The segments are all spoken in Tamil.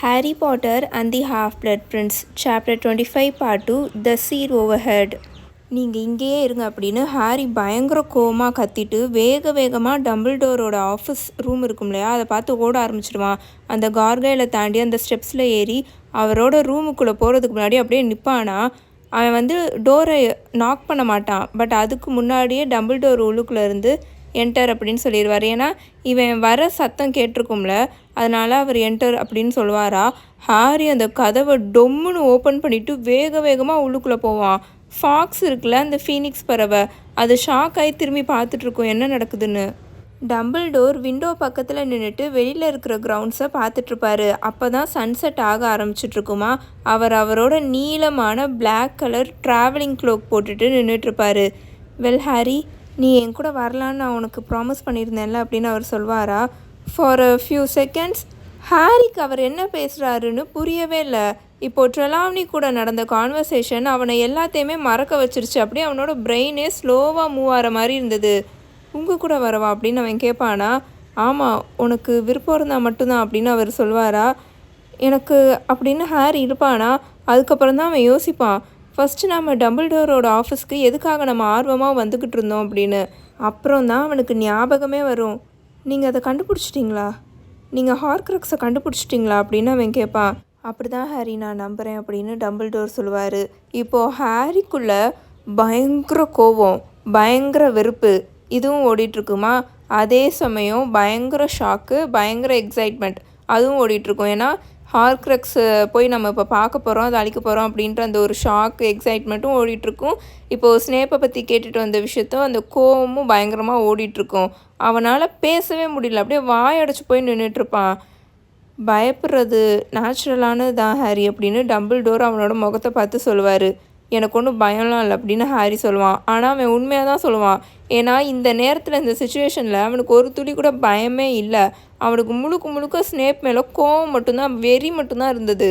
Harry Potter and the Half-Blood Prince Chapter 25 Part 2 The Seer Overhead. நீங்கள் இங்கேயே இருங்க அப்படின்னு ஹாரி பயங்கர கோமாக கத்திட்டு வேக வேகமாக டம்பிள்டோரோட ஆஃபீஸ் ரூம் இருக்கும் இல்லையா? அதை பார்த்து ஓட ஆரம்பிச்சிடுவான் அந்த கார்கையில் தாண்டி அந்த ஸ்டெப்ஸில் ஏறி அவரோட ரூமுக்குள்ளே போகிறதுக்கு முன்னாடி அப்படியே நிற்பானா அவன் வந்து டோரை நாக் பண்ண மாட்டான். பட் அதுக்கு முன்னாடியே டபுள் உள்ளுக்குள்ளே இருந்து என்டர் அப்படின்னு சொல்லிடுவார். ஏன்னா இவன் வர சத்தம் கேட்டிருக்கும்ல அதனால் அவர் என்டர் அப்படின்னு சொல்லுவாரா? ஹாரி அந்த கதவை டொம்முன்னு ஓப்பன் பண்ணிவிட்டு வேக வேகமாக உள்ளுக்குள்ளே போவான். ஃபாக்ஸ் இருக்குல்ல அந்த ஃபீனிக்ஸ் பறவை. அது ஷாக் ஆகி திரும்பி பார்த்துட்ருக்கோம் என்ன நடக்குதுன்னு? டம்பிள்டோர் விண்டோ பக்கத்தில் நின்றுட்டு வெளியில் இருக்கிற கிரவுண்ட்ஸை பார்த்துட்ருப்பாரு அப்போ தான் சன்செட் ஆக ஆரம்பிச்சிட்ருக்குமா அவர் அவரோட நீளமான பிளாக் கலர் ட்ராவலிங் க்ளோக் போட்டுட்டு நின்றுட்டுருப்பாரு வெல் ஹாரி நீ என் கூட வரலான்னு நான் உனக்கு ப்ராமிஸ் பண்ணியிருந்தேன்ல அப்படின்னு அவர் சொல்வாரா? ஃபார் அ ஃபியூ செகண்ட்ஸ் ஹாரிக்கு அவர் என்ன பேசுகிறாருன்னு புரியவே இல்லை. இப்போ ட்ரெலாவ்னி கூட நடந்த கான்வர்சேஷன் அவனை எல்லாத்தையுமே மறக்க வச்சிருச்சு. அப்படியே அவனோட பிரெயினே ஸ்லோவாக மூவ் ஆகிற மாதிரி இருந்தது. உங்கள் கூட வரவா? அப்படின்னு அவன் கேட்பானா ஆமாம் உனக்கு விருப்பம் இருந்தால் மட்டும்தான் அப்படின்னு அவர் சொல்வாரா. எனக்கு அப்படின்னு ஹேர் இருப்பானா அதுக்கப்புறம் தான் அவன் யோசிப்பான். ஃபஸ்ட்டு நம்ம டம்பிள்டோரோட ஆஃபீஸ்க்கு எதுக்காக நம்ம ஆர்வமாக வந்துக்கிட்டு இருந்தோம் அப்படின்னு அப்புறம் தான் அவனுக்கு ஞாபகமே வரும். நீங்கள் அதை கண்டுபிடிச்சிட்டிங்களா? நீங்கள் ஹார்க்ரக்ஸை கண்டுபிடிச்சிட்டிங்களா அப்படின்னு அவன் கேட்பான். அப்படி தான் ஹாரி நான் நம்புகிறேன் அப்படின்னு டம்பிள்டோர் சொல்லுவார். இப்போது ஹாரிக்குள்ளே பயங்கர கோவம் பயங்கர வெறுப்பு இதுவும் ஓடிட்டுருக்குமா? அதே சமயம் பயங்கர ஷாக்கு பயங்கர எக்ஸைட்மெண்ட் அதுவும் ஓடிட்டுருக்கும். ஏன்னா ஹார்க்ரக்ஸை போய் நம்ம இப்போ பார்க்க போகிறோம் அதை அழிக்க போகிறோம் அப்படின்ற அந்த ஒரு ஷாக் எக்ஸைட்மெண்ட்டும் ஓடிட்டுருக்கும். இப்போது ஸ்னேப்பை பற்றி கேட்டுட்டு வந்த விஷயத்தும் அந்த கோவமும் பயங்கரமாக ஓடிட்டுருக்கும். அவனால் பேசவே முடியல. அப்படியே வாயடைச்சு போய் நின்றுட்டுருப்பான் பயப்படுறது நேச்சுரலானது தான் ஹாரி அப்படின்னு டபுள் டோர் அவனோட முகத்தை பார்த்து சொல்லுவார். எனக்கு ஒன்றும் பயம்லாம் இல்லை அப்படின்னு ஹாரி சொல்லுவான். ஆனால் அவன் உண்மையாக தான் சொல்லுவான். ஏன்னா இந்த நேரத்தில் இந்த சுச்சுவேஷனில் அவனுக்கு ஒரு துளி கூட பயமே இல்லை. அவனுக்கு முழுக்க முழுக்க ஸ்னேப் மேலே கோவம் மட்டும்தான் வெறி மட்டும்தான் இருந்தது.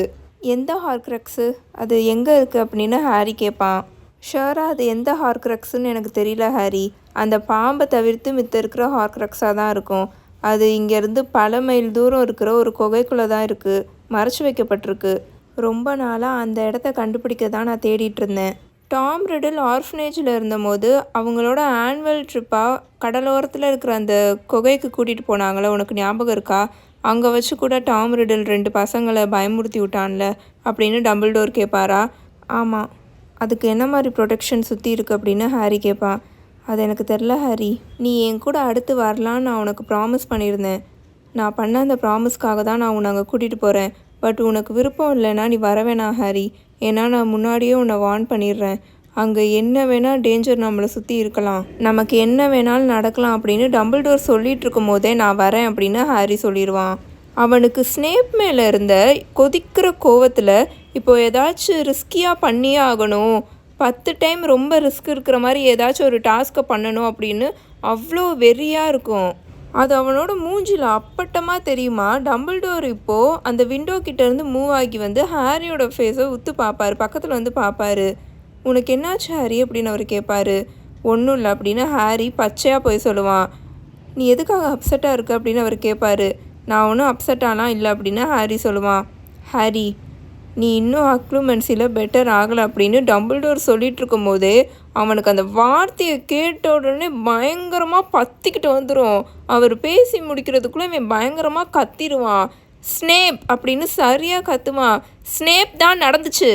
எந்த ஹார்க்ரக்ஸு? அது எங்கே இருக்குது அப்படின்னு ஹாரி கேட்பான் ஷுவராக அது எந்த ஹார்க்ரக்ஸுன்னு எனக்கு தெரியல ஹாரி. அந்த பாம்பை தவிர்த்து மித்த இருக்கிற ஹார்க்ரக்ஸாக தான் இருக்கும். அது இங்கேருந்து பல மைல் தூரம் இருக்கிற ஒரு குகைக்குள்ளே தான் இருக்குது மறைச்சு வைக்கப்பட்டிருக்கு. ரொம்ப நாளாக அந்த இடத்த கண்டுபிடிக்க தான் நான் தேடிட்டு இருந்தேன். டாம் ரிடில் ஆர்ஃபனேஜில் இருந்தபோது அவங்களோட ஆனுவல் ட்ரிப்பாக கடலோரத்தில் இருக்கிற அந்த குகைக்கு கூட்டிகிட்டு போனாங்களே? உனக்கு ஞாபகம் இருக்கா? அங்கே வச்சு கூட டாம் ரிடில் ரெண்டு பசங்களை பயமுறுத்தி விட்டான்ல அப்படின்னு டம்பிள்டோர் கேட்பாரா ஆமாம் அதுக்கு என்ன மாதிரி ப்ரொடெக்ஷன் சுற்றி இருக்கு அப்படின்னு ஹாரி கேட்பான் அது எனக்கு தெரில ஹாரி. நீ என் கூட அடுத்து வரலான்னு நான் உனக்கு ப்ராமிஸ் பண்ணியிருந்தேன். நான் பண்ண அந்த ப்ராமிஸ்க்காக தான் நான் உன்னை அங்கே கூட்டிகிட்டு போகிறேன் பட் உனக்கு விருப்பம் இல்லைன்னா நீ வர வேணாம் ஹாரி. ஏன்னா நான் முன்னாடியே உன்னை வார்ன் பண்ணிடுறேன். அங்கே என்ன வேணால் டேஞ்சர் நம்மளை சுற்றி இருக்கலாம். நமக்கு என்ன வேணாலும் நடக்கலாம் அப்படின்னு டம்பிள்டோர் சொல்லிட்டு இருக்கும் போதே நான் வரேன் அப்படின்னு ஹாரி சொல்லிடுவான். அவனுக்கு ஸ்னேப் மேலே இருந்த கொதிக்கிற கோவத்தில் இப்போ ஏதாச்சும் ரிஸ்கியாக பண்ணியே ஆகணும். பத்து டைம் ரொம்ப ரிஸ்க் இருக்கிற மாதிரி ஏதாச்சும் ஒரு டாஸ்க்கை பண்ணணும் அப்படின்னு அவ்வளோ வெறியாக இருக்கும். அது அவனோட மூஞ்சில் அப்பட்டமாக தெரியுமா? டம்பிள்டோர் இப்போது அந்த விண்டோ கிட்டேருந்து மூவ் ஆகி வந்து ஹாரியோட ஃபேஸை உத்து பார்ப்பாரு பக்கத்தில் வந்து பார்ப்பாரு உனக்கு என்னாச்சு ஹாரி? அப்படின்னு அவர் கேட்பாரு ஒன்றும் இல்லை அப்படின்னு ஹாரி பச்சையாக போய் சொல்லுவான். நீ எதுக்காக அப்செட்டாக இருக்க? அப்படின்னு அவர் கேட்பாரு நான் ஒன்றும் அப்செட்டாலாம் இல்லை அப்படின்னு ஹாரி சொல்லுவான். ஹாரி நீ இன்னும் அக்ளுமென்சியில் பெட்டர் ஆகலை அப்படின்னு டம்பிள்டோர் சொல்லிட்டு இருக்கும்போது அவனுக்கு அந்த வார்த்தையை கேட்ட உடனே பயங்கரமாக பத்திக்கிட்டு வந்துடும் அவர் பேசி முடிக்கிறதுக்குள்ளே இவன் பயங்கரமாக கத்திடுவான். ஸ்னேப் அப்படின்னு சரியாக கத்துவான். ஸ்னேப் தான் நடந்துச்சு.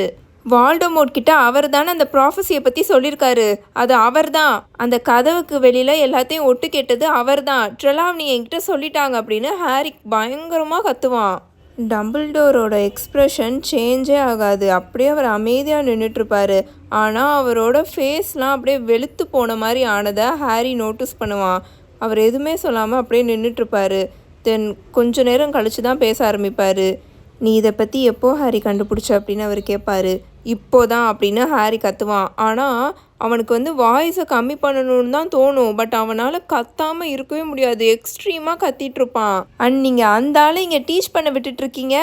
வால்டமோட் கிட்ட அவர் தானே அந்த ப்ராஃபஸியை பற்றி சொல்லியிருக்காரு. அது அவர் தான். அந்த கதவுக்கு வெளியில் எல்லாத்தையும் ஒட்டு கேட்டது அவர் தான். ட்ரெலாவ்னி என்கிட்ட சொல்லிட்டாங்க அப்படின்னு ஹாரிக் பயங்கரமாக கத்துவான். டம்பிள்டோரோட எக்ஸ்ப்ரெஷன் சேஞ்சே ஆகாது. அப்படியே அவர் அமைதியாக நின்றுட்டுருப்பாரு ஆனால் அவரோட ஃபேஸ்லாம் அப்படியே வெளுத்து போன மாதிரி ஆனதை ஹாரி நோட்டீஸ் பண்ணுவான். அவர் எதுவுமே சொல்லாமல் அப்படியே நின்றுட்டுருப்பாரு தென் கொஞ்ச நேரம் கழித்து தான் பேச ஆரம்பிப்பார். நீ இதை பற்றி எப்போ ஹாரி கண்டுபிடிச்ச? அப்படின்னு அவர் கேட்பாரு. இப்போதான் அப்படின்னு ஹாரி கத்துவான். ஆனால் அவனுக்கு வந்து வாய்ஸை கம்மி பண்ணணும்னு தான் தோணும். பட் அவனால் கத்தாமல் இருக்கவே முடியாது. எக்ஸ்ட்ரீமாக கத்திட்டு இருப்பான். அண்ட் நீங்கள் அந்த ஆளை இங்கே டீச் பண்ண விட்டுட்ருக்கீங்க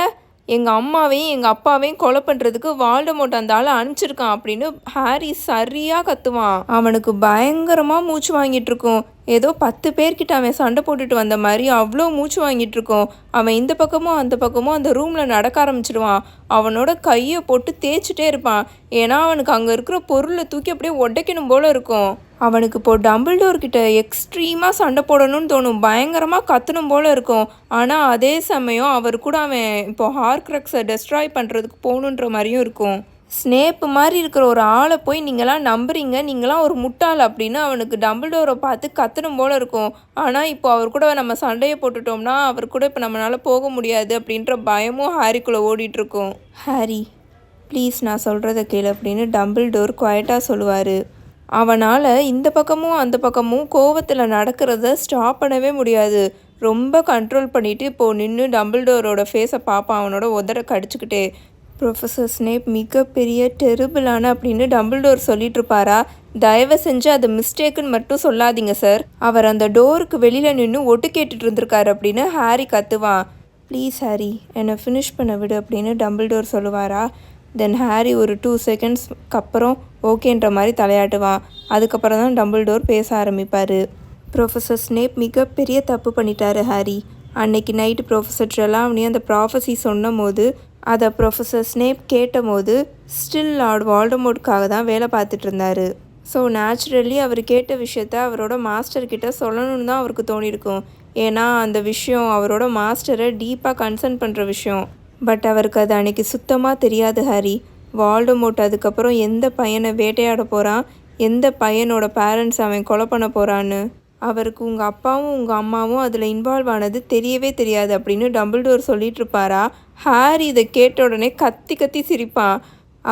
எங்கள் அம்மாவையும் எங்கள் அப்பாவையும் கொலை பண்ணுறதுக்கு வால்டமோட் அந்த ஆளை அனுப்பிச்சிருக்கான் அப்படின்னு ஹாரி சரியாக கத்துவான். அவனுக்கு பயங்கரமாக மூச்சு வாங்கிட்டு இருக்கும். ஏதோ பத்து பேர்கிட்ட அவன் சண்டை போட்டுட்டு வந்த மாதிரி அவ்வளோ மூச்சு வாங்கிட்டு இருக்கோம். அவன் இந்த பக்கமும் அந்த பக்கமும் அந்த ரூமில் நடக்க ஆரம்பிச்சிடுவான். அவனோட கையை போட்டு தேய்ச்சிட்டே இருப்பான். ஏன்னா அவனுக்கு அங்கே இருக்கிற பொருளை தூக்கி அப்படியே உடைக்கணும் போல இருக்கும். அவனுக்கு இப்போ டம்பிள்டோர் கிட்ட எக்ஸ்ட்ரீமாக சண்டை போடணும்னு தோணும். பயங்கரமாக கத்தணும் போல் இருக்கும். ஆனால் அதே சமயம் அவர் கூட அவன் இப்போ ஹார்க்ரக்ஸை டெஸ்ட்ராய் பண்ணுறதுக்கு போகணுன்ற மாதிரியும் இருக்கும். ஸ்னேப்பு மாதிரி இருக்கிற ஒரு ஆளை போய் நீங்களாம் நம்புறீங்க. நீங்களாம் ஒரு முட்டாள் அப்படின்னு அவனுக்கு டம்பிள்டோரை பார்த்து கத்தணும் போல இருக்கும். ஆனால் இப்போ அவர் கூட நம்ம சண்டையை போட்டுட்டோம்னா அவர் கூட இப்போ நம்மளால் போக முடியாது அப்படின்ற பயமும் ஹாரிக்குள்ளே ஓடிட்டுருக்கோம். ஹாரி ப்ளீஸ் நான் சொல்கிறத கேளு அப்படின்னு டம்பிள்டோர் குவாய்ட்டாக சொல்லுவார். அவனால் இந்த பக்கமும் அந்த பக்கமும் கோவத்தில் நடக்கிறத ஸ்டாப் பண்ணவே முடியாது. ரொம்ப கண்ட்ரோல் பண்ணிவிட்டு இப்போது நின்று டம்பிள்டோரோட ஃபேஸை பார்ப்பான் அவனோட உதட கடிச்சிக்கிட்டே. ப்ரொஃபஸர் ஸ்னேப் மிகப்பெரிய டெரிபிளான அப்படின்னு டம்பிள்டோர் சொல்லிட்டு இருப்பாரா தயவு செஞ்சு அது மிஸ்டேக்குன்னு மட்டும் சொல்லாதீங்க சார் அவர் அந்த டோருக்கு வெளியில் நின்று ஒட்டு கேட்டுட்டு இருந்திருக்காரு அப்படின்னு ஹாரி கத்துவான். ப்ளீஸ் ஹாரி என்னை ஃபினிஷ் பண்ண விடு அப்படின்னு டம்பிள்டோர் சொல்லுவாரா? தென் ஹாரி ஒரு டூ செகண்ட்ஸ்க்கு அப்புறம் ஓகேன்ற மாதிரி தலையாட்டுவான். அதுக்கப்புறம் தான் டம்பிள்டோர் பேச ஆரம்பிப்பார். ப்ரொஃபஸர் ஸ்னேப் மிகப்பெரிய தப்பு பண்ணிட்டாரு ஹாரி அன்னைக்கு நைட்டு ப்ரொஃபஸர் ட்ரெலாவ்னி அந்த ப்ராஃபஸி சொன்னும் போது அதை ப்ரொஃபஸர் ஸ்னேப் கேட்டபோது ஸ்டில் லார்ட் வால்டமோட்காக தான் வேலை பார்த்துட்டு இருந்தாரு. ஸோ நேச்சுரலி அவர் கேட்ட விஷயத்த அவரோட மாஸ்டர்கிட்ட சொல்லணும்னு தான் அவருக்கு தோணியிருக்கும். ஏன்னா அந்த விஷயம் அவரோட மாஸ்டரை டீப்பாக கன்சர்ன் பண்ணுற விஷயம். பட் அவருக்கு அது அன்னைக்கு சுத்தமாக தெரியாது ஹாரி. வால்டமோட் அதுக்கப்புறம் எந்த பையனை வேட்டையாட போகிறான் எந்த பையனோட பேரண்ட்ஸ் அவன் கொலை பண்ண போகிறான்னு அவருக்கு உங்கள் அப்பாவும் உங்கள் அம்மாவும் அதில் இன்வால்வ் ஆனது தெரியவே தெரியாது அப்படின்னு டம்பிள்டோர் சொல்லிட்டு இருப்பாரா ஹாரி இதை கேட்ட உடனே கத்தி கத்தி சிரிப்பான்.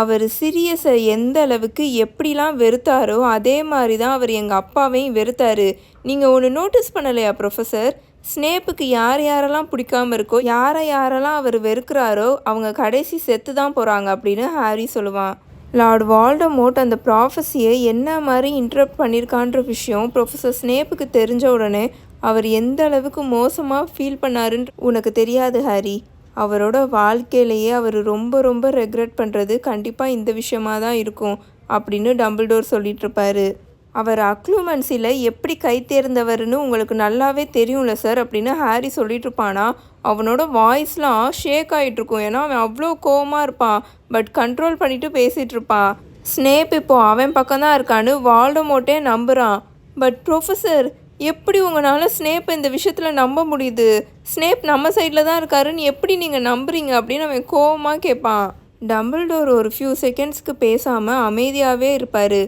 அவர் சிரியஸை எந்த அளவுக்கு எப்படிலாம் வெறுத்தாரோ அதே மாதிரி தான் அவர் எங்கள் அப்பாவையும் வெறுத்தாரு. நீங்கள் ஒன்று நோட்டீஸ் பண்ணலையா ப்ரொஃபஸர் ஸ்னேப்புக்கு யார் யாரெல்லாம் பிடிக்காம இருக்கோ யாரை யாரெல்லாம் அவர் வெறுக்கிறாரோ அவங்க கடைசி செத்து தான் போகிறாங்க அப்படின்னு ஹாரி சொல்லுவான். லார்ட் வால்டமோட் அந்த ப்ராஃபஸியை என்ன மாதிரி இன்டரப்ட் பண்ணியிருக்கான்ற விஷயம் ப்ரொஃபஸர் ஸ்னேப்புக்கு தெரிஞ்ச உடனே அவர் எந்த அளவுக்கு மோசமாக ஃபீல் பண்ணாருன்னு உனக்கு தெரியாது ஹாரி. அவரோட வாழ்க்கையிலேயே அவர் ரொம்ப ரொம்ப ரெக்ரெட் பண்ணுறது கண்டிப்பாக இந்த விஷயமாக தான் இருக்கும் அப்படின்னு டம்பிள்டோர் சொல்லிட்டு இருப்பாரு. அவர் அக்ளூமன்சியில் எப்படி கை தேர்ந்தவர்னு உங்களுக்கு நல்லாவே தெரியும்ல சார் அப்படின்னு ஹாரி சொல்லிட்டு இருப்பானா அவனோட வாய்ஸ்லாம் ஷேக் ஆகிட்டு இருக்கும் ஏன்னா அவன் அவ்வளோ கோவமாக இருப்பான். பட் கண்ட்ரோல் பண்ணிட்டு பேசிகிட்டு இருப்பான் ஸ்னேப் இப்போ அவன் பக்கம் தான் இருக்கான்னு வால்டமோட்டே நம்புகிறான் பட் ப்ரொஃபஸர் எப்படி உங்களால் ஸ்னேப் இந்த விஷயத்தில் நம்ப முடியுது? ஸ்னேப் நம்ம சைடில் தான் இருக்காருன்னு எப்படி நீங்கள் நம்புறீங்க? அப்படின்னு அவன் கோவமாக கேட்பான் டம்பிள்டோர் ஒரு ஃபியூ செகண்ட்ஸ்க்கு பேசாமல் அமைதியாகவே இருப்பார்.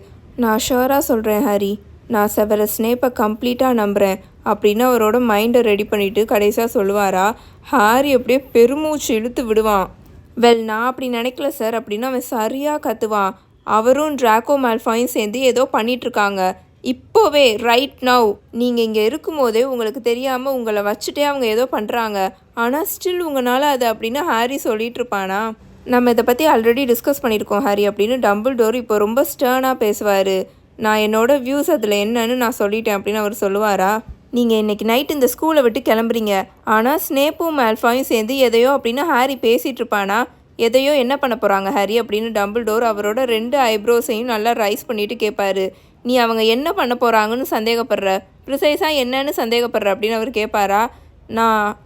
நான் ஷோராக சொல்கிறேன் ஹரி. நான் செவர ஸ்னேப்பை கம்ப்ளீட்டாக நம்புகிறேன் அப்படின்னு அவரோட மைண்டை ரெடி பண்ணிவிட்டு கடைசியாக சொல்லுவாரா? ஹாரி அப்படியே பெருமூச்சு இழுத்து விடுவான். வெல் நான் அப்படி நினைக்கல சார் அப்படின்னு அவன் சரியாக கத்துவான். அவரும் ட்ராக்கோ மேல்ஃபாயும் சேர்ந்து ஏதோ பண்ணிகிட்ருக்காங்க இப்போவே ரைட் நவ் நீங்கள் இங்கே இருக்கும்போதே உங்களுக்கு தெரியாமல் உங்களை வச்சுட்டே அவங்க ஏதோ பண்ணுறாங்க ஆனால் ஸ்டில் உங்களால் அது அப்படின்னு ஹாரி சொல்லிகிட்ருப்பானா இருப்பானா நம்ம இதை பற்றி ஆல்ரெடி டிஸ்கஸ் பண்ணியிருக்கோம் ஹாரி அப்படின்னு. டம்பிள் டோர் இப்போ ரொம்ப ஸ்டர்னாக பேசுவார். நான் என்னோட வியூஸ் அதில் என்னன்னு நான் சொல்லிட்டேன் அப்படின்னு அவர் சொல்லுவாரா? நீங்கள் இன்றைக்கி நைட் இந்த ஸ்கூலை விட்டு கிளம்புறீங்க. ஆனால் ஸ்னேப்பும் மேல்ஃபாயும் சேர்ந்து எதையோ அப்படின்னு ஹாரி பேசிகிட்டு இருப்பானா? எதையோ என்ன பண்ண போகிறாங்க ஹாரி அப்படின்னு டம்பிள் டோர் அவரோட ரெண்டு ஐப்ரோஸையும் நல்லா ரைஸ் பண்ணிட்டு கேட்பாரு நீ அவங்க என்ன பண்ண போகிறாங்கன்னு சந்தேகப்படுற? ப்ரிசைஸாக என்னன்னு சந்தேகப்படுற அப்படின்னு அவர் கேட்பாரா நான்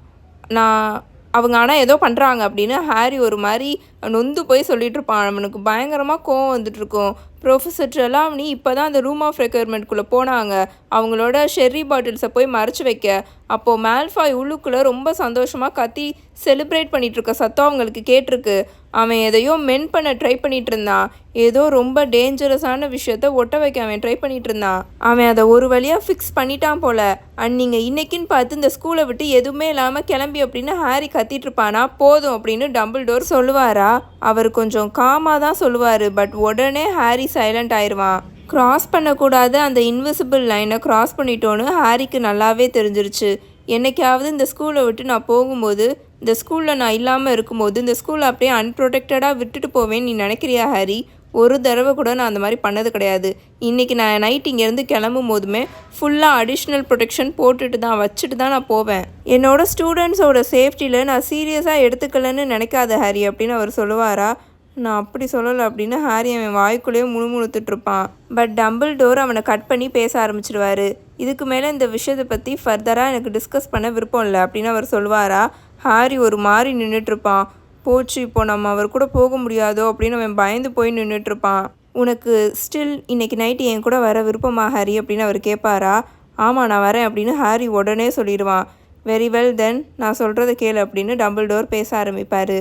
நான் அவங்க ஆனால் ஏதோ பண்ணுறாங்க அப்படின்னு ஹாரி ஒரு மாதிரி நொந்து போய் சொல்லிகிட்ருப்பான் இருப்பான். அவனுக்கு பயங்கரமாக கோவம் வந்துட்டுருக்கும் ப்ரொஃபஸர் ட்ரெலாவ்னி இப்போ தான் அந்த ரூம் ஆஃப் ரெக்யர்மெண்ட்குள்ளே போனாங்க. அவங்களோட ஷெர்ரி பாட்டில்ஸை போய் மறைச்சி வைக்க. அப்போது மேல்ஃபாய் உள்ளுக்குள்ளே ரொம்ப சந்தோஷமாக கத்தி செலிப்ரேட் பண்ணிகிட்ருக்க சத்தம் அவங்களுக்கு கேட்டிருக்கு. அவன் எதையோ மென் பண்ண ட்ரை பண்ணிகிட்டு இருந்தான். ஏதோ ரொம்ப டேஞ்சரஸான விஷயத்த ஒட்ட வைக்க அவன் ட்ரை பண்ணிகிட்டு இருந்தான். அவன் அதை ஒரு வழியாக ஃபிக்ஸ் பண்ணிட்டான் போல. அண்ட் நீங்கள் இன்னைக்குன்னு பார்த்து இந்த ஸ்கூலை விட்டு எதுவுமே இல்லாமல் கிளம்பி அப்படின்னு ஹாரி கத்திட்டு இருப்பானா? போதும் அப்படின்னு டபுள் டோர் சொல்லுவாரா? அவர் கொஞ்சம் காமாக தான் சொல்லுவார். பட் உடனே ஹாரி சைலண்ட் ஆயிடுவான் கிராஸ் பண்ணக்கூடாது அந்த இன்விசிபிள் லைனை கிராஸ் பண்ணிட்டோன்னு ஹாரிக்கு நல்லாவே தெரிஞ்சிருச்சு. என்னைக்காவது இந்த ஸ்கூலை விட்டு நான் போகும்போது இந்த ஸ்கூலில் நான் இல்லாமல் இருக்கும்போது இந்த ஸ்கூலை அப்படியே அன்ப்ரொடெக்டடாக விட்டுட்டு போவேன் நீ நினைக்கிறியா ஹாரி? ஒரு தடவை கூட நான் அந்த மாதிரி பண்ணது கிடையாது. இன்றைக்கி நான் நைட் இங்கேருந்து கிளம்பும் போதுமே ஃபுல்லாக அடிஷ்னல் ப்ரொடெக்ஷன் போட்டுட்டு தான் வச்சுட்டு தான் நான் போவேன். என்னோட ஸ்டூடெண்ட்ஸோட சேஃப்டியில் நான் சீரியஸாக எடுத்துக்கலன்னு நினைக்காத ஹாரி அப்படின்னு அவர் சொல்லுவாரா? நான் அப்படி சொல்லலை அப்படின்னு ஹாரி அவன் வாய்க்குள்ளேயே முணுமுணுத்துட்டு இருப்பான் பட் டம்பிள் டோர் அவனை கட் பண்ணி பேச ஆரம்பிச்சிடுவாரு இதுக்கு மேலே இந்த விஷயத்தை பற்றி ஃபர்தராக எனக்கு டிஸ்கஸ் பண்ண விருப்பம் இல்லை அப்படின்னு அவர் சொல்வாரா ஹாரி ஒரு மாதிரி நின்றுட்டுருப்பான் போச்சு இப்போ நம்ம அவர் கூட போக முடியாதோ அப்படின்னு அவன் பயந்து போய் நின்றுட்டுருப்பான் உனக்கு ஸ்டில் இன்னைக்கு நைட்டு என் கூட வர விருப்பமா ஹாரி அப்படின்னு அவர் கேட்பாரா? ஆமாம் நான் வரேன் அப்படின்னு ஹாரி உடனே சொல்லிடுவான். வெரி வெல் தென் நான் சொல்கிறத கேளு அப்படின்னு டபுள் டோர் பேச ஆரம்பிப்பார்.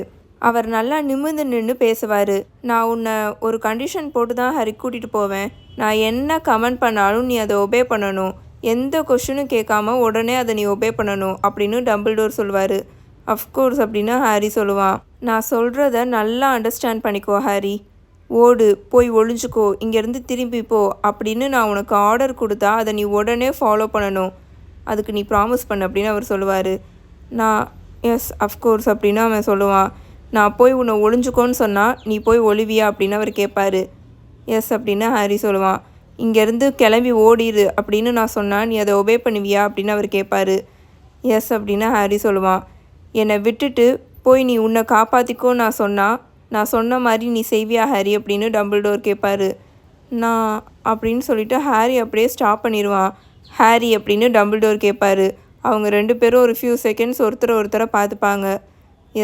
அவர் நல்லா நிமிர்ந்து நின்று பேசுவார். நான் உன்னை ஒரு கண்டிஷன் போட்டு தான் ஹரி கூட்டிகிட்டு போவேன். நான் என்ன கமெண்ட் பண்ணாலும் நீ அதை ஒபே பண்ணணும். எந்த கொஷனும் கேட்காம உடனே அதை நீ ஒபே பண்ணணும் அப்படின்னு டம்பிள் டோர் சொல்லுவார் அஃப்கோர்ஸ் அப்படின்னு ஹாரி சொல்லுவான். நான் சொல்கிறத நல்லா அண்டர்ஸ்டாண்ட் பண்ணிக்கோ ஹாரி. ஓடு போய் ஒளிஞ்சுக்கோ. இங்கேருந்து திரும்பி போ அப்படின்னு நான் உனக்கு ஆர்டர் கொடுத்தா அதை நீ உடனே ஃபாலோ பண்ணணும். அதுக்கு நீ ப்ராமிஸ் பண்ணு அப்படின்னு அவர் சொல்லுவார். நான் எஸ் அஃப்கோர்ஸ் அப்படின்னு அவன் சொல்லுவான். நான் போய் உன்னை ஒளிஞ்சுக்கோன்னு சொன்னால் நீ போய் ஒளிவியா அப்படின்னு அவர் கேட்பாரு எஸ் அப்படின்னு ஹாரி சொல்லுவான். இங்கேருந்து கிளம்பி ஓடிடு அப்படின்னு நான் சொன்னால் நீ அதை ஒபே பண்ணுவியா? அப்படின்னு அவர் கேட்பாரு எஸ் அப்படின்னு ஹாரி சொல்லுவான். என்னை விட்டுட்டு போய் நீ உன்னை காப்பாற்றிக்கோ நான் சொன்னால் நான் சொன்ன மாதிரி நீ செய்வியா ஹாரி? அப்படின்னு டம்பிள்டோர் கேட்பாரு நான் அப்படின்னு சொல்லிட்டு ஹாரி அப்படியே ஸ்டாப் பண்ணிடுவான் ஹாரி அப்படின்னு டம்பிள்டோர் கேட்பாரு அவங்க ரெண்டு பேரும் ஒரு ஃபியூ செகண்ட்ஸ் ஒருத்தரை ஒருத்தரை பார்த்துப்பாங்க.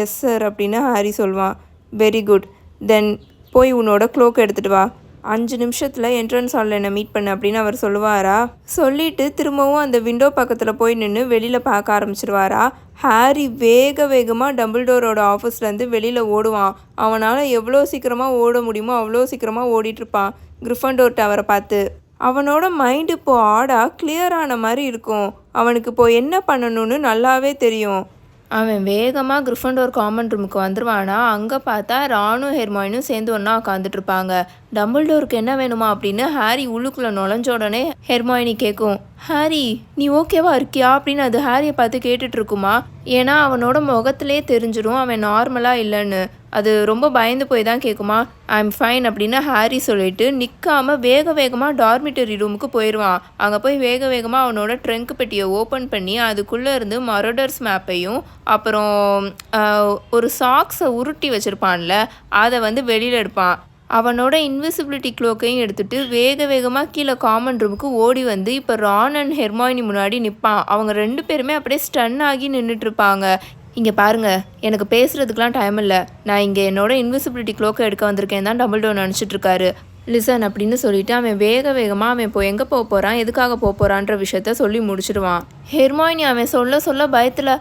எஸ் சார் அப்படின்னு ஹாரி சொல்வான் வெரி குட். தென் போய் உன்னோட க்ளோக் எடுத்துகிட்டு வா. அஞ்சு நிமிஷத்தில் என்ட்ரன்ஸ் ஹாலில் என்னை மீட் பண்ணு அப்படின்னு அவர் சொல்லுவாரா. சொல்லிட்டு திரும்பவும் அந்த விண்டோ பக்கத்தில் போய் நின்று வெளியில் பார்க்க ஆரம்பிச்சிருவாரா. ஹாரி வேக வேகமாக டம்பிள்டோரோட ஆஃபீஸ்லேருந்து வெளியில் ஓடுவான். அவனால் எவ்வளோ சீக்கிரமாக ஓட முடியுமோ அவ்வளோ சீக்கிரமாக ஓடிட்டுருப்பான் கிரிஃபண்டோர் டவரை பார்த்து அவனோட மைண்டு இப்போ ஆடா கிளியரான ஆன மாதிரி இருக்கும். அவனுக்கு இப்போ என்ன பண்ணணும்னு நல்லாவே தெரியும். அவன் வேகமாக கிரிஃபண்டோர் காமன் ரூமுக்கு வந்துருவானா? அங்கே பார்த்தா ராணும் ஹெர்மாயினும் சேர்ந்து ஒன்றா உட்காந்துட்டு இருப்பாங்க டம்பிள்டோருக்கு என்ன வேணுமா அப்படின்னு ஹாரி உள்ளுக்குள்ளே நுழைஞ்ச உடனே ஹெர்மாயினி கேட்கும் ஹாரி நீ ஓகேவா இருக்கியா? அப்படின்னு அது ஹாரியை பார்த்து கேட்டுட்ருக்குமா? ஏன்னா அவனோட முகத்திலே தெரிஞ்சிடும் அவன் நார்மலாக இல்லைன்னு. அது ரொம்ப பயந்து போய் தான் கேட்குமா ஐ எம் ஃபைன் அப்படின்னு ஹாரி சொல்லிட்டு நிற்காம வேக வேகமாக டார்மிட்டரி ரூமுக்கு போயிடுவான் அங்கே போய் வேக வேகமாக அவனோட ட்ரங்க் பெட்டியை ஓப்பன் பண்ணி அதுக்குள்ளே இருந்து மரோடர்ஸ் மேப்பையும் அப்புறம் ஒரு சாக்ஸை உருட்டி வச்சுருப்பான்ல அதை வந்து வெளியில் எடுப்பான். அவனோட இன்விசிபிலிட்டி க்ளோக்கையும் எடுத்துகிட்டு வேக வேகமாக கீழே காமன் ரூமுக்கு ஓடி வந்து இப்போ ரான் அண்ட் ஹெர்மாயினி முன்னாடி நிற்பான் அவங்க ரெண்டு பேருமே அப்படியே ஸ்டன் ஆகி நின்றுட்டுருப்பாங்க இங்கே பாருங்கள் எனக்கு பேசுகிறதுக்கெலாம் டைம் இல்லை. நான் இங்கே என்னோட இன்விசிபிலிட்டி க்ளோக்கை எடுக்க வந்திருக்கேன் தான் டபுள் டோர் நினச்சிட்டு இருக்காரு. லிசன் அப்படின்னு சொல்லிட்டு அவன் வேக வேகமாக அவன் இப்போ எங்கே போக போகிறான் எதுக்காக போக போகிறான்ற விஷயத்த சொல்லி முடிச்சிடுவான் ஹெர்மாயினி அவன் சொல்ல சொல்ல பயத்தில்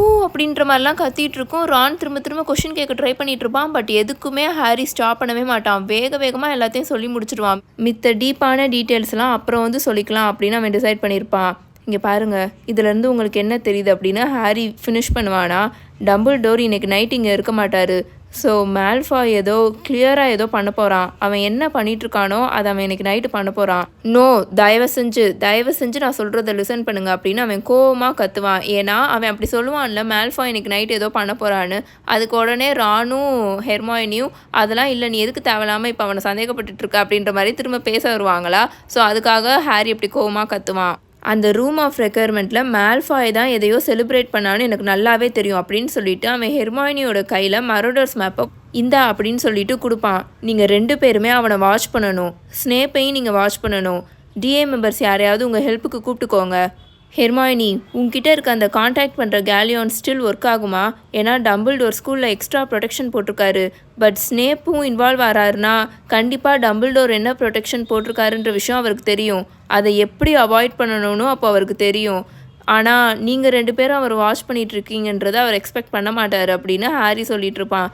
ஊ அப்படின்ற மாதிரிலாம் கத்திட்டு இருக்கும். ரான் திரும்ப திரும்ப கொஷின் கேட்க ட்ரை பண்ணிட்டு இருப்பான். பட் எதுக்குமே ஹாரி ஸ்டாப் பண்ணவே மாட்டான். வேக வேகமாக எல்லாத்தையும் சொல்லி முடிச்சிடுவான் மித்த டீப்பான டீட்டெயில்ஸ்லாம் அப்புறம் வந்து சொல்லிக்கலாம் அப்படின்னு அவன் டிசைட் பண்ணியிருப்பான் இங்கே பாருங்கள் இதுலேருந்து உங்களுக்கு என்ன தெரியுது அப்படின்னா ஹாரி ஃபினிஷ் பண்ணுவானா? டம்பிள் டோர் இன்னைக்கு நைட் இங்கே இருக்க மாட்டார். ஸோ மேல்ஃபா ஏதோ கிளியராக ஏதோ பண்ண போகிறான் அவன் என்ன பண்ணிகிட்ருக்கானோ அதை அவன் இன்னைக்கு நைட்டு பண்ண போகிறான் நோ தயவு செஞ்சு தயவு செஞ்சு நான் சொல்கிறத லிசன் பண்ணுங்க அப்படின்னு அவன் கோவமாக கத்துவான். ஏன்னா அவன் அப்படி சொல்லுவான்ல மேல்ஃபா இன்னைக்கு நைட் ஏதோ பண்ண போகிறான்னு அதுக்கு உடனே ராணும் ஹெர்மாயினியும் அதெல்லாம் இல்லை நீ எதுக்கு தேவையில்லாமல் இப்போ அவனை சந்தேகப்பட்டுட்ருக்க அப்படின்ற மாதிரி திரும்ப பேச வருவாங்களா? ஸோ அதுக்காக ஹாரி அப்படி கோவமாக கத்துவான். அந்த ரூம் ஆஃப் ரெக்குயர்மெண்ட்டில் மேல்ஃபாய் தான் எதையோ செலிப்ரேட் பண்ணான்னு எனக்கு நல்லாவே தெரியும் அப்படின்னு சொல்லிட்டு அவன் ஹெர்மாயினியோட கையில் மரோடர்ஸ் மேப்பை இந்தா அப்படின்னு சொல்லிட்டு கொடுப்பான். நீங்கள் ரெண்டு பேருமே அவனை வாட்ச் பண்ணணும். ஸ்னேப்பையும் நீங்கள் வாட்ச் பண்ணணும். டிஏ மெம்பர்ஸ் யாரையாவது உங்கள் ஹெல்ப்புக்கு கூப்பிட்டுக்கோங்க. ஹெர்மாயினி உங்ககிட்ட இருக்க அந்த காண்டாக்ட் பண்ணுற கேலியான் ஸ்டில் ஒர்க் ஆகுமா? ஏன்னா டம்பிள் டோர் ஸ்கூலில் எக்ஸ்ட்ரா ப்ரொடெக்ஷன் போட்டிருக்காரு. பட் ஸ்னேப்பும் இன்வால்வ் ஆறாருனா கண்டிப்பாக டம்பிள் டோர் என்ன ப்ரொடெக்ஷன் போட்டிருக்காருன்ற விஷயம் அவருக்கு தெரியும். அதை எப்படி அவாய்ட் பண்ணணும்னு அப்போ அவருக்கு தெரியும். ஆனால் நீங்கள் ரெண்டு பேரும் அவர் வாஷ் பண்ணிட்டு இருக்கீங்கன்றதை அவர் எக்ஸ்பெக்ட் பண்ண மாட்டார் அப்படின்னு ஹாரி சொல்லிட்டு இருப்பான்.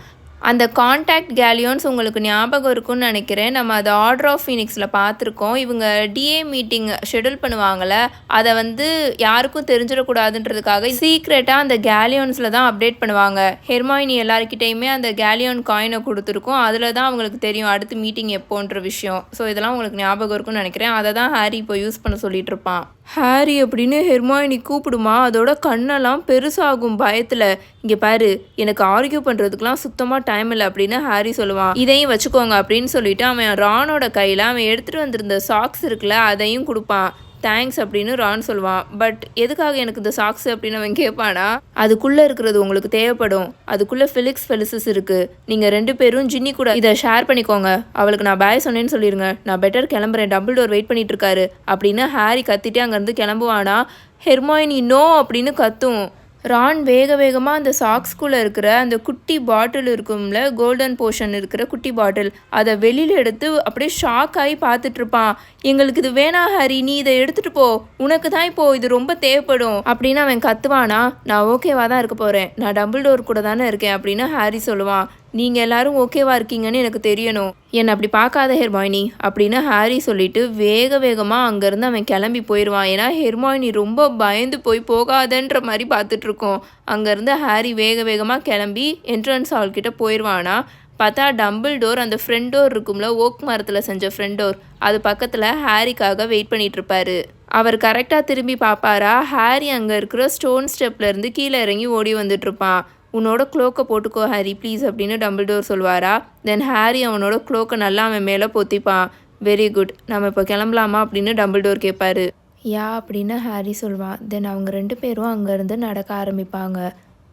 அந்த காண்டாக்ட் கேலியோன்ஸ் உங்களுக்கு ஞாபகம் இருக்கும்னு நினைக்கிறேன். நம்ம அதை ஆர்டர் ஆஃப் ஃபீனிக்ஸில் பார்த்துருக்கோம். இவங்க டிஏ மீட்டிங் ஷெடியூல் பண்ணுவாங்கள்ல அதை வந்து யாருக்கும் தெரிஞ்சிடக்கூடாதுன்றதுக்காக சீக்ரெட்டாக அந்த கேலியோன்ஸில் தான் அப்டேட் பண்ணுவாங்க. ஹெர்மாயினி எல்லாருக்கிட்டேயுமே அந்த கேலியோன் காயினை கொடுத்துருக்கோம். அதில் தான் அவங்களுக்கு தெரியும் அடுத்து மீட்டிங் எப்போன்ற விஷயம். ஸோ இதெல்லாம் உங்களுக்கு ஞாபகம் இருக்கும்னு நினைக்கிறேன். அதை தான் ஹாரி இப்போ யூஸ் பண்ண சொல்லிட்டு இருப்பான். ஹாரி அப்படின்னு ஹெர்மாயினி கூப்பிடுமா? அதோட கண்ணெல்லாம் பெருசாகும் பயத்தில். இங்கே பாரு எனக்கு ஆர்கியூ பண்ணுறதுக்குலாம் சுத்தமாக டைம் இல்லை அப்படின்னு ஹாரி சொல்லுவான். இதையும் வச்சுக்கோங்க அப்படின்னு சொல்லிட்டு அவன் ரானோட கையில் அவன் எடுத்துகிட்டு வந்திருந்த சாக்ஸ் இருக்குல்ல அதையும் கொடுப்பான். தேங்க்ஸ் அப்படின்னு ரான் சொல்லுவான். பட் எதுக்காக எனக்கு இந்த சாக்ஸ் அப்படின்னு அவன் கேட்பானா? அதுக்குள்ளே இருக்கிறது உங்களுக்கு தேவைப்படும். அதுக்குள்ளே ஃபிலிக்ஸ் ஃபெலிசஸ் இருக்குது நீங்கள் ரெண்டு பேரும் ஜின்னி கூட இதை ஷேர் பண்ணிக்கோங்க. அவளுக்கு நான் பாய் சொன்னேன்னு சொல்லிடுங்க நான் பெட்டர் கிளம்புறேன். டபுள் டோர் வெயிட் பண்ணிட்டு இருக்காரு. அப்படின்னு ஹாரி கத்திட்டு அங்கேருந்து கிளம்புவானா? ஹெர்மாயினி நோ அப்படின்னு கத்தும். ரான் வேக வேகமாக அந்த சாக்ஸ்குள்ளே இருக்கிற அந்த குட்டி பாட்டில் இருக்கும்ல கோல்டன் போர்ஷன் இருக்கிற குட்டி பாட்டில் அதை வெளியில் எடுத்து அப்படியே ஷாக் ஆகி பார்த்துட்ருப்பான் எங்களுக்கு இது வேணாம் ஹரி நீ இதை எடுத்துகிட்டு போ. உனக்கு தான் இப்போது இது ரொம்ப தேவைப்படும் அப்படின்னு அவன் கத்துவானா? நான் ஓகேவா தான் இருக்க போகிறேன் நான் டபுள் டோர் கூட தானே இருக்கேன் அப்படின்னு ஹாரி சொல்லுவான். நீங்கள் எல்லாரும் ஓகேவா இருக்கீங்கன்னு எனக்கு தெரியணும். என்னை அப்படி பார்க்காத ஹெர்மாயினி அப்படின்னு ஹாரி சொல்லிட்டு வேக வேகமாக அங்கேருந்து அவன் கிளம்பி போயிடுவான் ஏன்னா ஹெர்மாயினி ரொம்ப பயந்து போய் போகாதன்ற மாதிரி பார்த்துட்டு இருக்கோம் அங்கேருந்து ஹாரி வேக வேகமாக கிளம்பி என்ட்ரன்ஸ் ஹால் கிட்ட போயிடுவானா பார்த்தா டம்பிள் டோர் அந்த ஃப்ரண்ட் டோர் இருக்கும்ல ஓக் மரத்தில் செஞ்ச ஃப்ரண்ட் டோர் அது பக்கத்தில் ஹாரிக்காக வெயிட் பண்ணிட்டு இருப்பாரு அவர் கரெக்டாக திரும்பி பார்ப்பாரா? ஹாரி அங்கே இருக்கிற ஸ்டோன் ஸ்டெப்லேருந்து கீழே இறங்கி ஓடி வந்துட்டு இருப்பான் உன்னோட க்ளோக்கை போட்டுக்கோ ஹாரி ப்ளீஸ் அப்படின்னு டம்பிள்டோர் சொல்வாரா? தென் ஹாரி அவனோட க்ளோக்கை நல்லா அவன் மேலே பொத்திப்பான். வெரி குட் நம்ம இப்போ கிளம்பலாமா அப்படின்னு டம்பிள்டோர் கேட்பாரு யா அப்படின்னு ஹாரி சொல்வான். தென் அவங்க ரெண்டு பேரும் அங்கேருந்து நடக்க ஆரம்பிப்பாங்க.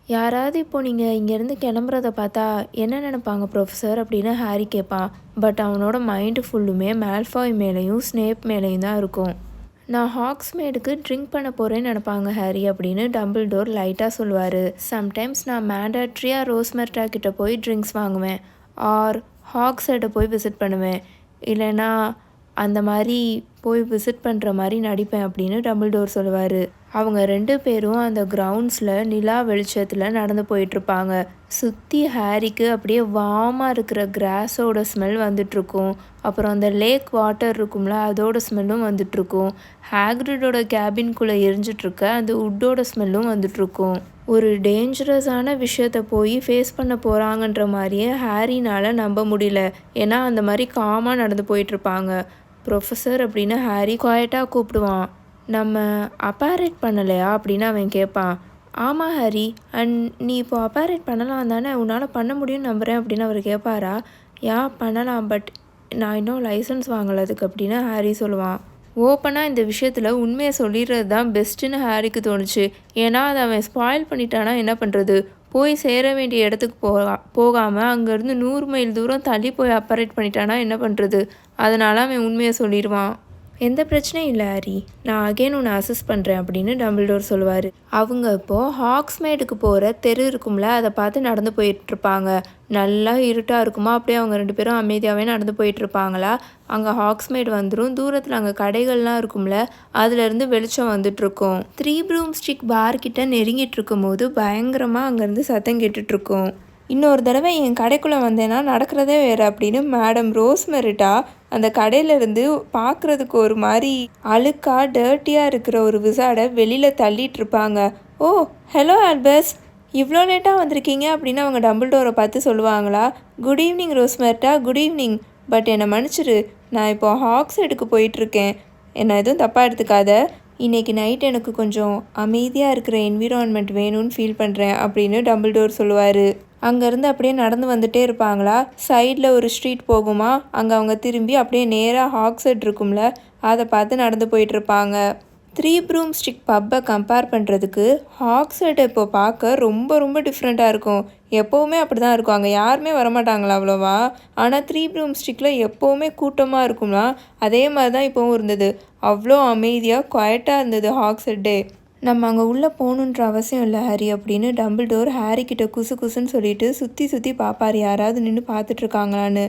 யாராவது இப்போ நீங்கள் இங்கேருந்து கிளம்புறத பார்த்தா என்ன நினைப்பாங்க ப்ரொஃபஸர் அப்படின்னு ஹாரி கேட்பான் பட் அவனோட மைண்டு ஃபுல்லுமே மேல்ஃபாய் மேலேயும் ஸ்னேப் மேலேயும் தான் இருக்கும். நான் ஹாக்ஸ்மேடுக்கு ட்ரிங்க் பண்ண போகிறேன்னு நினப்பாங்க ஹாரி அப்படின்னு டம்பிள் டோர் லைட்டாக சொல்லுவார். சம்டைம்ஸ் நான் மேண்டட்ரியாக ரோஸ்மெர்டா கிட்டே போய் ட்ரிங்க்ஸ் வாங்குவேன். ஆர் ஹாக்ஸைட்டை போய் விசிட் பண்ணுவேன். இல்லைன்னா அந்த மாதிரி போய் விசிட் பண்ணுற மாதிரி நடிப்பேன் அப்படின்னு டபுள் டோர் சொல்லுவார். அவங்க ரெண்டு பேரும் அந்த கிரவுண்ட்ஸில் நிலா வெளிச்சத்தில் நடந்து போயிட்டுருப்பாங்க. சுற்றி ஹாரிக்கு அப்படியே வாமாக இருக்கிற கிராஸோட ஸ்மெல் வந்துட்டுருக்கும். அப்புறம் அந்த லேக் வாட்டர் இருக்கும்ல அதோட ஸ்மெல்லும் வந்துட்டுருக்கும். ஹேக்ரிடோட கேபின்குள்ளே எரிஞ்சிட்ருக்க அந்த உட்டோட ஸ்மெல்லும் வந்துட்டுருக்கும். ஒரு டேஞ்சரஸான விஷயத்த போய் ஃபேஸ் பண்ண போகிறாங்கன்ற மாதிரியே ஹாரினால் நம்ப முடியல. ஏன்னா அந்த மாதிரி காமாக நடந்து போயிட்டுருப்பாங்க. ப்ரொஃபஸர் அப்படின்னு ஹாரி குவாய்ட்டாக கூப்பிடுவான். நம்ம அப்பாரேட் பண்ணலையா அப்படின்னு அவன் கேட்பான். ஆமாம் ஹரி அண்ட் நீ இப்போ அப்பாரேட் பண்ணலாம் தானே உன்னால் பண்ண முடியும்னு நம்புகிறேன் அப்படின்னு அவர் கேட்பாரா? யா பண்ணலாம் பட் நான் இன்னும் லைசன்ஸ் வாங்கலதுக்கு அப்படின்னு ஹாரி சொல்லுவான். ஓப்பனாக இந்த விஷயத்தில் உண்மையை சொல்லிடுறது தான் பெஸ்ட்டுன்னு ஹாரிக்கு தோணுச்சு. ஏன்னா அதை அவன் ஸ்பாயில் பண்ணிட்டானா என்ன பண்ணுறது போய் சேர வேண்டிய இடத்துக்கு போகா போகாமல் அங்கேருந்து நூறு மைல் தூரம் தள்ளி போய் அப்பரேட் பண்ணிட்டானா என்ன பண்ணுறது அதனால் அவன் உண்மையை சொல்லிடுவான். எந்த பிரச்சனையும் இல்லை ஹாரி. நான் அகைன் உன்னை அசஸ் பண்ணுறேன் அப்படின்னு டம்பிள்டோர் சொல்லுவார். அவங்க இப்போது ஹாக்ஸ்மேடுக்கு போகிற தெரு இருக்கும்ல அதை பார்த்து நடந்து போயிட்டுருப்பாங்க. நல்லா இருட்டாக இருக்குமா? அப்படியே அவங்க ரெண்டு பேரும் அமைதியாகவே நடந்து போயிட்டுருப்பாங்களா? அங்கே ஹாக்ஸ்மேட் வந்துடும் தூரத்தில் அங்கே கடைகள்லாம் இருக்கும்ல அதுலேருந்து வெளிச்சம் வந்துட்டுருக்கும். த்ரீ ப்ரூம் ஸ்டிக் பார்க்கிட்ட நெருங்கிட்டு இருக்கும்போது பயங்கரமாக அங்கேருந்து சத்தம் கேட்டுட்ருக்கும் இன்னொரு தடவை என் கடைக்குள்ளே வந்தேன்னா நடக்கிறதே வேறு அப்படின்னு மேடம் ரோஸ் மெரிட்டா அந்த கடையிலேருந்து பார்க்குறதுக்கு ஒரு மாதிரி அழுக்காக டர்ட்டியாக இருக்கிற ஒரு விசாடை வெளியில் தள்ளிட்டு இருப்பாங்க. ஓ ஹலோ ஆல்பர்ஸ் இவ்வளோ லேட்டாக வந்திருக்கீங்க? அப்படின்னு அவங்க டபுள் டோரை பார்த்து சொல்லுவாங்களா. Good evening Rosmerta good evening but என்னை மன்னிச்சிரு. நான் இப்போ ஹாக்ஸ் எடுக்க போயிட்டுருக்கேன். என்னை எதுவும் தப்பாக எடுத்துக்காத. இன்றைக்கி நைட் எனக்கு கொஞ்சம் அமைதியாக இருக்கிற என்விரான்மெண்ட் வேணும்னு ஃபீல் பண்ணுறேன் அப்படின்னு டபுள் டோர் சொல்லுவார். அங்கேருந்து அப்படியே நடந்து வந்துட்டே இருப்பாங்களா? சைடில் ஒரு ஸ்ட்ரீட் போகுமா? அங்கே அவங்க திரும்பி அப்படியே நேராக ஹாக்ஸெட் இருக்கும்ல அதை பார்த்து நடந்து போயிட்டுருப்பாங்க. த்ரீ ப்ரூம் ஸ்டிக் பப்பை கம்பேர் பண்ணுறதுக்கு ஹாக்ஸட் இப்போ பார்க்க ரொம்ப ரொம்ப டிஃப்ரெண்ட்டாக இருக்கும். எப்போவுமே அப்படி தான் இருக்கும். அங்கே யாருமே வரமாட்டாங்களா அவ்வளோவா? ஆனால் த்ரீ ப்ரூம் ஸ்டிக்கில் எப்போவுமே கூட்டமாக இருக்கும்னா அதே மாதிரி தான் இப்போவும் இருந்தது. அவ்வளோ அமைதியாக குவாய்ட்டாக இருந்தது ஹாக்ஸெட்டே நம்ம அங்கே உள்ளே போகணுன்ற அவசியம் இல்லை ஹாரி அப்படின்னு டம்பிள் டோர் ஹாரி கிட்ட குசு குசுன்னு சொல்லிட்டு சுற்றி சுற்றி பார்ப்பார் யாராவது நின்று பார்த்துட்ருக்காங்களான்னு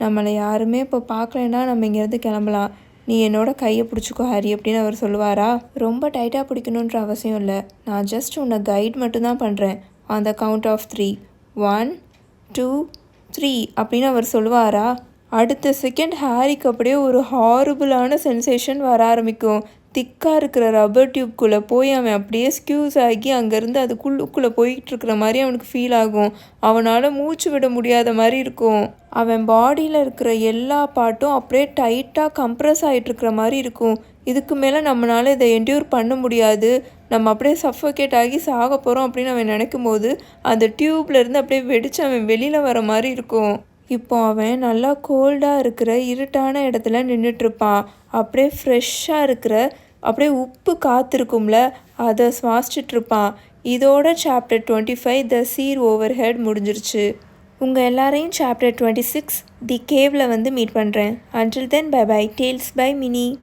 நம்மளை யாருமே இப்போ பார்க்கலன்னா நம்ம இங்கேருந்து கிளம்பலாம். நீ என்னோட கையை பிடிச்சிக்கோ ஹாரி அப்படின்னு அவர் சொல்லுவாரா? ரொம்ப டைட்டாக பிடிக்கணுன்ற அவசியம் இல்லை. நான் ஜஸ்ட் உன்னை கைட் மட்டும்தான் பண்ணுறேன் on the count of three one two three அப்படின்னு அவர் சொல்லுவாரா? அடுத்த செகண்ட் ஹாரிக்கு அப்படியே ஒரு ஹாரிபிளான சென்சேஷன் வர ஆரம்பிக்கும். திக்காக இருக்கிற ரப்பர் டியூப்குள்ளே போய் அவன் அப்படியே ஸ்க்யூஸ் ஆகி அங்கேருந்து அதுக்குள்ளுக்குள்ளே போயிட்டுருக்கிற மாதிரி அவனுக்கு ஃபீல் ஆகும். அவனால் மூச்சு விட முடியாத மாதிரி இருக்கும். அவன் பாடியில் இருக்கிற எல்லா பாட்டும் அப்படியே டைட்டாக கம்ப்ரஸ் ஆகிட்டுருக்கிற மாதிரி இருக்கும். இதுக்கு மேலே நம்மளால் இதை என்டியூர் பண்ண முடியாது. நம்ம அப்படியே சஃபோகேட் ஆகி சாக போகிறோம் அப்படின்னு அவன் நினைக்கும் போது அந்த டியூப்லேருந்து அப்படியே வெடித்து அவன் வெளியில் வர மாதிரி இருக்கும். இப்போ அவன் நல்லா கோல்டாக இருக்கிற இருட்டான இடத்துல நின்றுட்டுருப்பான் அப்படியே ஃப்ரெஷ்ஷாக இருக்கிற அப்படியே உப்பு காத்திருக்கும்ல அதை சுவாசிச்சிட்ருப்பான். இதோட சாப்டர் டுவெண்ட்டி ஃபைவ் த சீர் ஓவர் ஹெட் முடிஞ்சிருச்சு. உங்கள் எல்லாரையும் சாப்டர் டுவெண்ட்டி சிக்ஸ் தி கேவில் வந்து மீட் பண்ணுறேன் until then bye bye tales by mini